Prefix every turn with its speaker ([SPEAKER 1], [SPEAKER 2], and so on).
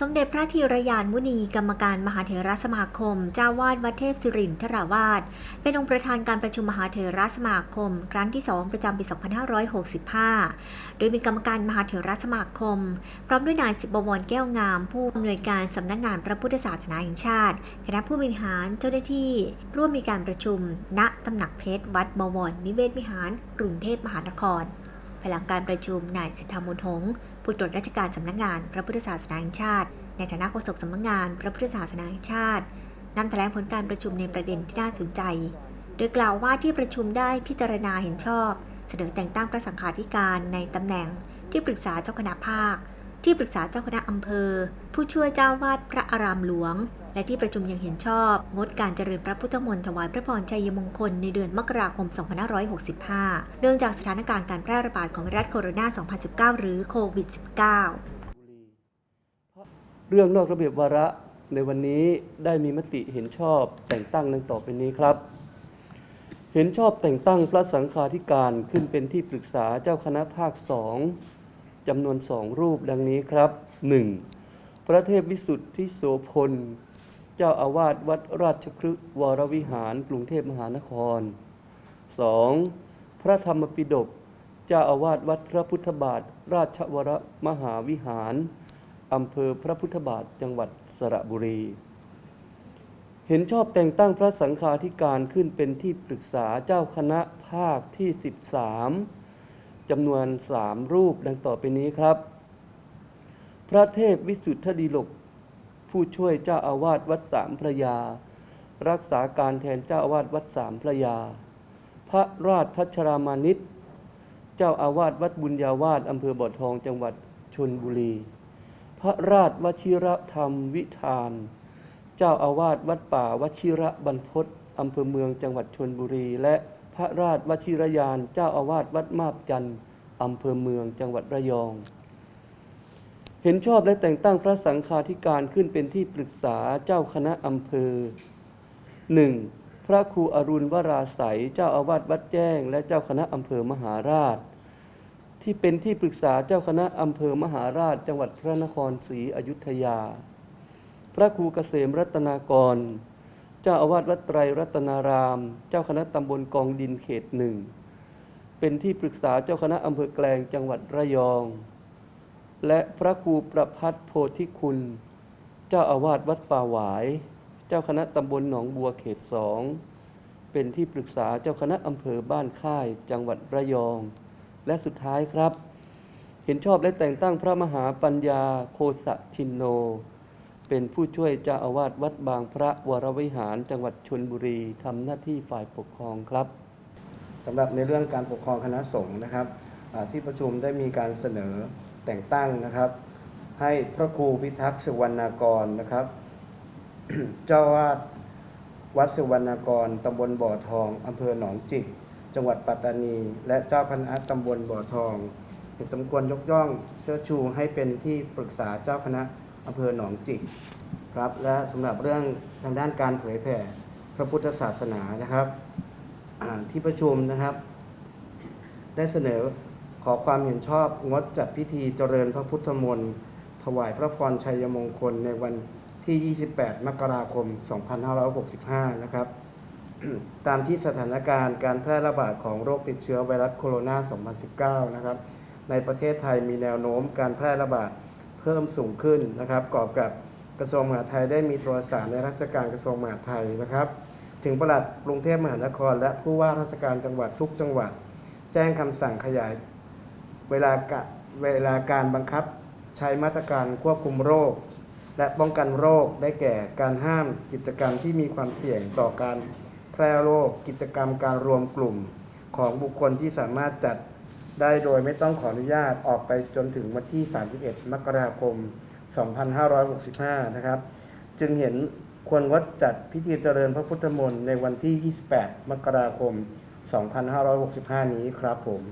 [SPEAKER 1] สมเด็จพระธีรยานมุนีกรรมการมหาเถรสมาคม เจ้าวาดวัดเทพสิรินทราวาสเป็นองค์ประธานการประชุมมหาเถรสมาคม ครั้งที่ 2 ประจำปี 2565 โดยมีกรรมการมหาเถรสมาคม พร้อมด้วยนายสิบบวรแก้วงาม ผู้อำนวยการสำนักงานพระพุทธศาสนาแห่งชาติคณะผู้บริหารเจ้าหน้าที่ ร่วมมีการประชุม ณตำหนักเพชร วัดบวรนิเวศวิหาร กรุงเทพมหานครภายหลังการประชุมนายสิทธามุนหง ผู้ตรวจราชการสำนักงานพระพุทธศาสนาแห่งชาติ ในฐานะโฆษกสำนักงานพระพุทธศาสนาแห่งชาตินำแถลงผลการประชุมในประเด็นที่น่าสนใจ โดยกล่าวว่าที่ประชุมได้พิจารณาเห็นชอบ เสนอแต่งตั้งพระสังฆาธิการในตำแหน่งที่ปรึกษาเจ้าคณะภาค ที่ปรึกษาเจ้าคณะอำเภอ ผู้ช่วยเจ้าวาดพระอารามหลวง และที่ประชุมยังเห็นชอบ งดการเจริญพระพุทธมนต์ถวายพระพรชัยมงคลในเดือนมกราคม 2565 เนื่องจากสถานการณ์การแพร่ระบาดของไวรัสโคโรนา 2019 หรือโควิด -19
[SPEAKER 2] เรื่องนอกระเบียบวาระในวันนี้ได้มีมติเห็นชอบแต่งตั้งดังต่อไปนี้ครับ เห็นชอบแต่งตั้งพระสังฆาธิการขึ้นเป็นที่ปรึกษาเจ้าคณะภาคสอง จำนวนสองรูปดังนี้ครับ 1. พระเทพวิสุทธิโสพล เจ้าอาวาสวัดราชครึกวรวิหารกรุงเทพมหานคร 2. พระธรรมปิฎกเจ้าอาวาสวัดพระพุทธบาท ราชวรมหาวิหารอำเภอพระพุทธบาทจังหวัดสระบุรี เห็นชอบแต่งตั้งพระสังฆาธิการขึ้นเป็นที่ปรึกษาเจ้าคณะภาคที่ 13 จำนวนสามรูปดังต่อไปนี้ครับ พระเทพวิสุทธดีลก ผู้ช่วยเจ้าอาวาสวัดสามพระยา รักษาการแทนเจ้าอาวาสวัดสามพระยา พระราชพัชรามานิตเจ้าอาวาสวัดบุญญาวาสอำเภอบ่อทองจังหวัดชนบุรี พระราชวชิรธรรมวิธาน เจ้าอาวาสวัดป่าวชิระบรรพตอำเภอเมืองจังหวัดชนบุรี และพระราชวชิรยาน เจ้าอาวาสวัดมาบจันทร์ อำเภอเมืองจังหวัดระยอง เห็นชอบและแต่งตั้งพระสังฆาธิการขึ้นเป็นที่ปรึกษาเจ้าคณะอำเภอ 1. พระครูอรุณวราไสยเจ้าอาวาสวัดแจ้ง และเจ้าคณะอำเภอมหาราช ที่เป็นที่ปรึกษาเจ้าคณะอำเภอมหาราช จังหวัดพระนครศรีอยุธยา พระครูเกษมรัตนากร เจ้าอาวาสวัดไตรรัตนาราม เจ้าคณะตำบลกองดินเขตหนึ่ง เป็นที่ปรึกษาเจ้าคณะอำเภอแกลงจังหวัดระยอง และพระครูประพัฒโพธิคุณ เจ้าอาวาสวัดป่าหวาย เจ้าคณะตำบลหนองบัวเขตสองเป็นที่ปรึกษาเจ้าคณะอำเภอบ้านค่าย จังหวัดระยอง และสุดท้ายครับ เห็นชอบและแต่งตั้งพระมหาปัญญาโคสะชินโน เป็นผู้ช่วยเจ้าอาวาสวัดบางพระวรวิหารจังหวัดชนบุรีทำหน้าที่ฝ่ายปกครองครับ
[SPEAKER 3] สำหรับในเรื่องการปกครองคณะสงฆ์นะครับที่ประชุมได้มีการเสนอแต่งตั้งนะครับ ให้พระครูพิทักษ์สุวรรณกรนะครับ เจ้าวาดวัดสุวรรณกรตำบลบ่อทองอำเภอหนองจิก จังหวัดปัตตานี และเจ้าคณะตำบลบ่อทองเห็นสมควรยกย่องเชิดชูให้เป็นที่ปรึกษาเจ้าคณะอำเภอหนองจิกครับและสำหรับเรื่องทางด้านการเผยแผ่พระพุทธศาสนานะครับ ที่ประชุมนะครับ ได้เสนอขอความเห็นชอบงดจัดพิธีเจริญพระพุทธมนต์ถวายพระพรชัยมงคลในวันที่ 28 มกราคม 2565 นะครับ ตามที่สถานการณ์การแพร่ระบาดของโรคติดเชื้อไวรัสโคโรนา 2019 นะครับ ในประเทศไทยมีแนวโน้มการแพร่ระบาดเพิ่มสูงขึ้นนะครับ กอบกับกระทรวงมหาดไทยได้มีโทรสารในราชการกระทรวงมหาดไทยนะครับ ถึงปลัดกรุงเทพมหานคร และผู้ว่าราชการจังหวัดทุกจังหวัด แจ้งคำสั่งขยาย เวลากะเวลาการบังคับใช้มาตรการควบคุมโรค และป้องกันโรคได้แก่การห้ามกิจกรรมที่มีความเสี่ยงต่อการแพร่โรค กิจกรรมการรวมกลุ่มของบุคคลที่สามารถจัดได้โดยไม่ต้องขออนุญาตออกไปจนถึงวันที่ 31 มกราคม 2565 นะครับ จึงเห็น ควรงดจัดพิธีเจริญพระพุทธมนต์ในวันที่ 28 มกราคม 2565 นี้ครับผม